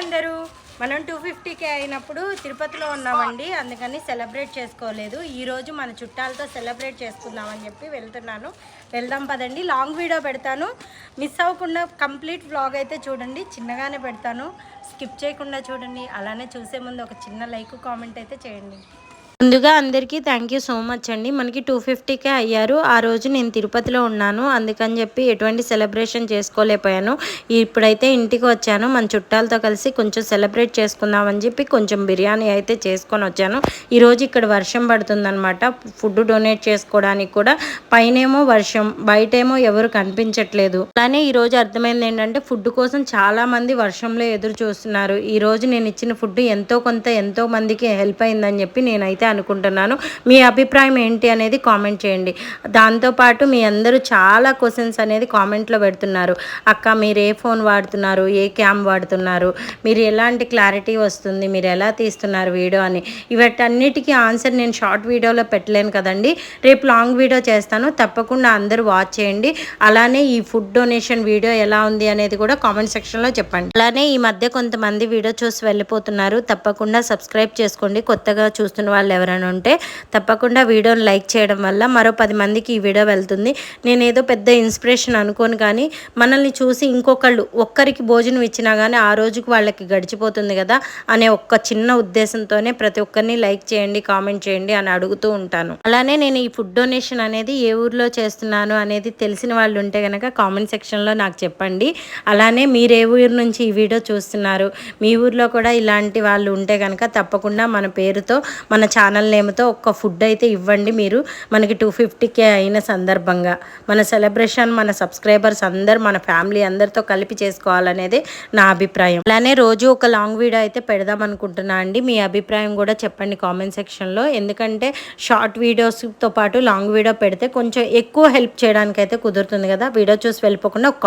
అందరూ? మనం two fifty K అయినప్పుడు తిరుపతిలో ఉన్నామండి. అందుకని సెలబ్రేట్ చేసుకోలేదు. ఈరోజు మన చుట్టాలతో సెలబ్రేట్ చేసుకుందామని చెప్పి వెళ్తున్నాను. వెళ్దాం పదండి. లాంగ్ వీడియో పెడతాను. మిస్ అవ్వకుండా కంప్లీట్ వ్లాగ్ అయితే చూడండి. చిన్నగానే పెడతాను. స్కిప్ చేయకుండా చూడండి. అలానే చూసే ముందు ఒక చిన్న లైక్ కామెంట్ అయితే చేయండి. ముందుగా అందరికీ థ్యాంక్ యూ సో మచ్ అండి. మనకి టూ ఫిఫ్టీకే అయ్యారు. ఆ రోజు నేను తిరుపతిలో ఉన్నాను. అందుకని చెప్పి ఎటువంటి సెలబ్రేషన్ చేసుకోలేకపోయాను. ఇప్పుడైతే ఇంటికి వచ్చాను. మన చుట్టాలతో కలిసి కొంచెం సెలబ్రేట్ చేసుకుందామని చెప్పి కొంచెం బిర్యానీ అయితే చేసుకొని వచ్చాను. ఈరోజు ఇక్కడ వర్షం పడుతుందనమాట ఫుడ్ డొనేట్ చేసుకోవడానికి కూడా. పైనేమో వర్షం బయటేమో ఎవరు కనిపించట్లేదు. అలానే ఈరోజు అర్థమైంది ఏంటంటే ఫుడ్ కోసం చాలామంది వర్షంలో ఎదురు చూస్తున్నారు. ఈ రోజు నేను ఇచ్చిన ఫుడ్ ఎంతో కొంత ఎంతో మందికి హెల్ప్ అయిందని చెప్పి నేనైతే అనుకుంటున్నాను. మీ అభిప్రాయం ఏంటి అనేది కామెంట్ చేయండి. దాంతోపాటు మీ అందరూ చాలా క్వశ్చన్స్ అనేది కామెంట్లో పెడుతున్నారు. అక్క మీరు ఏ ఫోన్ వాడుతున్నారు? ఏ క్యామ్ వాడుతున్నారు? మీరు ఎలాంటి క్లారిటీ వస్తుంది? మీరు ఎలా తీస్తున్నారు వీడియో అని. వీటన్నిటికీ ఆన్సర్ నేను షార్ట్ వీడియోలో పెట్టలేను కదండి. రేపు లాంగ్ వీడియో చేస్తాను. తప్పకుండా అందరూ వాచ్ చేయండి. అలానే ఈ ఫుడ్ డొనేషన్ వీడియో ఎలా ఉంది అనేది కూడా కామెంట్ సెక్షన్లో చెప్పండి. అలానే ఈ మధ్య కొంతమంది వీడియో చూసి వెళ్ళిపోతున్నారు. తప్పకుండా సబ్స్క్రైబ్ చేసుకోండి. కొత్తగా చూస్తున్న వాళ్ళు ఎవరైనా ఉంటే తప్పకుండా వీడియోని లైక్ చేయడం వల్ల మరో పది మందికి ఈ వీడియో వెళ్తుంది. నేను ఏదో పెద్ద ఇన్స్పిరేషన్ అనుకోను కానీ మనల్ని చూసి ఇంకొకళ్ళు ఒక్కరికి భోజనం ఇచ్చినా కానీ ఆ రోజుకి వాళ్ళకి గడిచిపోతుంది కదా అనే ఒక్క చిన్న ఉద్దేశంతోనే ప్రతి ఒక్కరిని లైక్ చేయండి కామెంట్ చేయండి అని అడుగుతూ ఉంటాను. అలానే నేను ఈ ఫుడ్ డొనేషన్ అనేది ఏ ఊర్లో చేస్తున్నాను అనేది తెలిసిన వాళ్ళు ఉంటే కనుక కామెంట్ సెక్షన్లో నాకు చెప్పండి. అలానే మీరు ఏ ఊరు నుంచి ఈ వీడియో చూస్తున్నారు మీ ఊర్లో కూడా ఇలాంటి వాళ్ళు ఉంటే కనుక తప్పకుండా మన పేరుతో మన ఛానల్ నేమ్తో ఒక్క ఫుడ్ అయితే ఇవ్వండి మీరు. మనకి టూ ఫిఫ్టీకే అయిన సందర్భంగా. మన సెలబ్రేషన్ మన సబ్స్క్రైబర్స్ అందరు మన ఫ్యామిలీ అందరితో కలిపి చేసుకోవాలనేది నా అభిప్రాయం. అలానే రోజు ఒక లాంగ్ వీడియో అయితే పెడదాం అనుకుంటున్నా అండి. మీ అభిప్రాయం కూడా చెప్పండి కామెంట్ సెక్షన్లో. ఎందుకంటే షార్ట్ వీడియోస్తో పాటు లాంగ్ వీడియో పెడితే కొంచెం ఎక్కువ హెల్ప్ చేయడానికి అయితే కుదురుతుంది కదా. వీడియో చూసి వెళ్ళిపోకుండా ఒక